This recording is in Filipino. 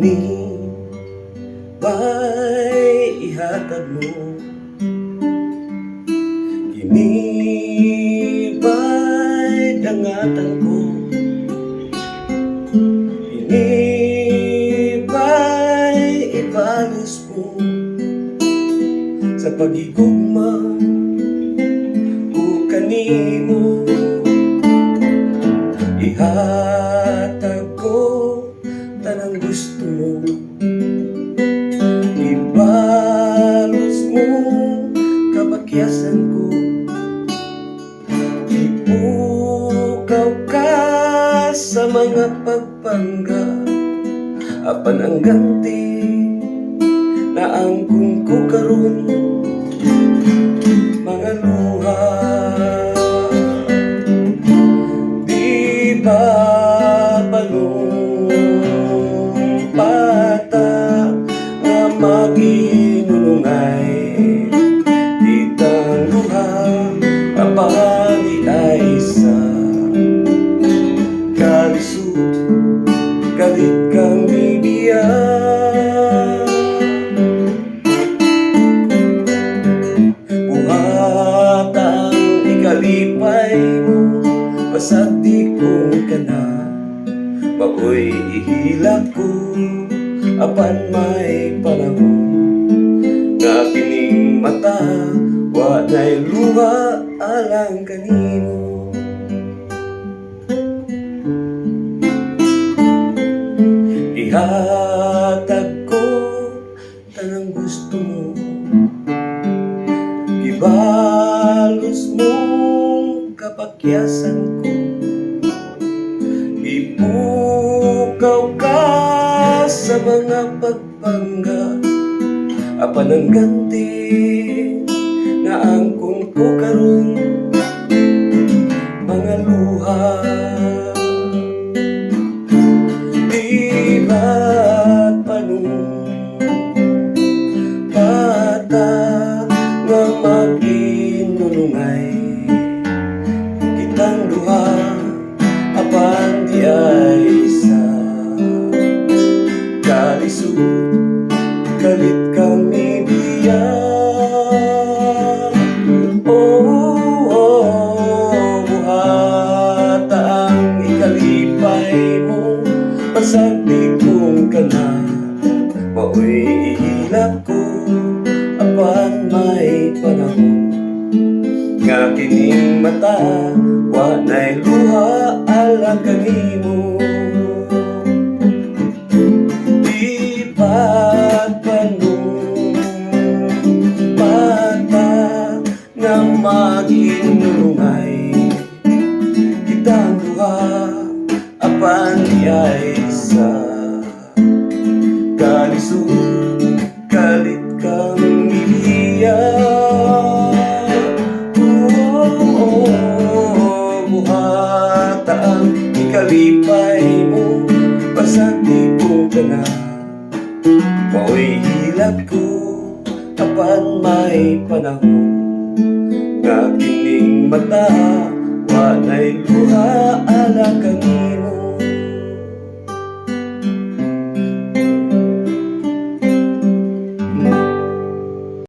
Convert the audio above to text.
Kini ba'y ihatag mo? Kini ba'y dangatan ko? Kini ba'y ibalos mo? Sa pagigugma tanang gusto mo. Ibalos mo kabakyasan ko. Ipukaw ka sa mga pagpangga. Apan ang ganti na ang kung ko karon kapali ay sa Kalisod, kalit kang bibiyak Buhat ang ikalipay mo Basag di kong ka na. Baoy ihila ko Apan may panahon. Nga kining mata Wa na'y luha alang kanino. Ihatag ko tanang gusto mo. Ibalos mo kapakyasan ko. Ipukaw ka sa mga pagpangga. Apan ganti na ang kung ko karon Mga luha. Di ba't panong bata nga maginunungay kitang duha apan di ay isa. Kalisod kalit kami biyak ikalipay mo pasag di kong ka na Mao'y ihilak ko Apan may panahon. Nga kining mata Wa ang ikalipay mo Pasag di ko ka na Mao'y hilak ko Kapan may panahon. Nga kining mata Wa na'y luha ala kanino